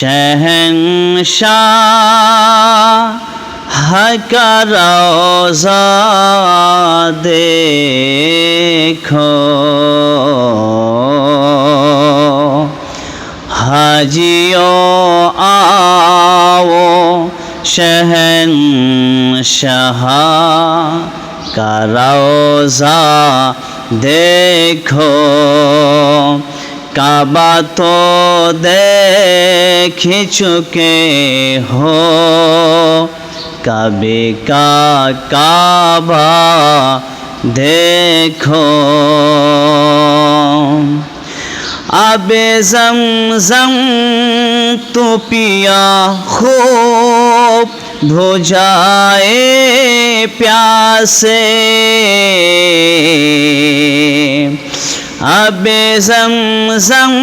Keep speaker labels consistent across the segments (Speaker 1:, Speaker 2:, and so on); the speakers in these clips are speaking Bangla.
Speaker 1: शहनशाह का रोजा देखो हाजियों आओ शहनशाह का रोजा देखो কাবা তো দেখে চুকে হো কবে কা কাবা দেখো। আবে জম জম তো পিয়া হো ভোজায়ে প্যাসে। اب زم زم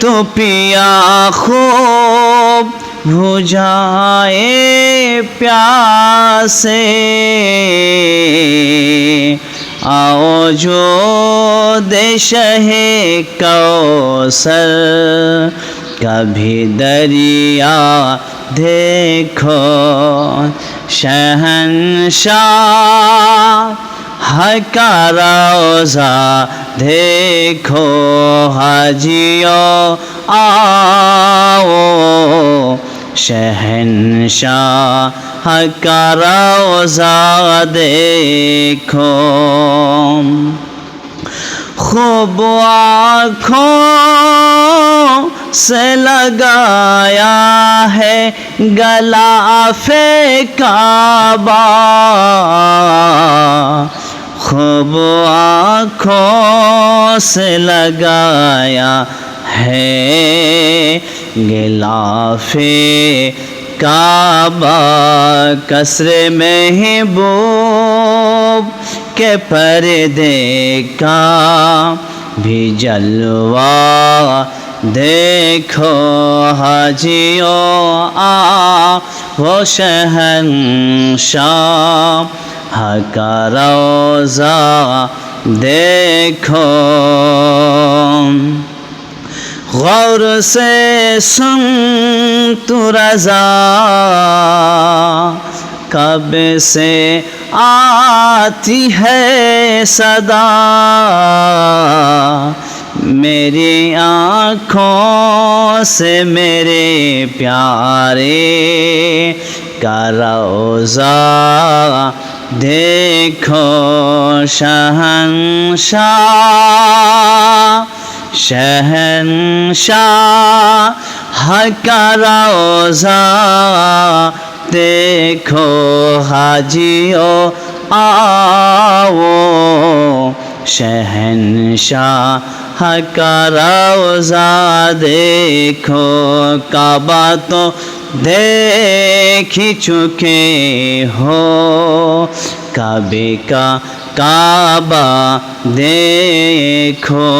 Speaker 1: تو پیا خوب بجھائے پیاسے۔ آؤ جو دیش کو سر کبھی دریا دیکھو۔ شہنشاہ रोजा देखो हाजियो आओ शहनशाह हका रोजा देखो खूब आँखों से लगाया है गलाफे काबा خوب آنکھوں سے لگایا ہے غلاف کعبہ کسر محبوب کے پردے کا بھی جلوہ دیکھو حاجیو آ، وہ شہنشاہ حق روزہ دیکھو۔ غور سے سن تو رضا، کب سے آتی ہے صدا۔ میری آنکھوں سے میرے پیارے کا روزہ দেখো সহংসা শহংসা হকারোজা দেখো হাজিও আও শহংসা হকারোজা দেখো কাবা তো দেখি চোখে হো কাবে কা কাবা দেখো।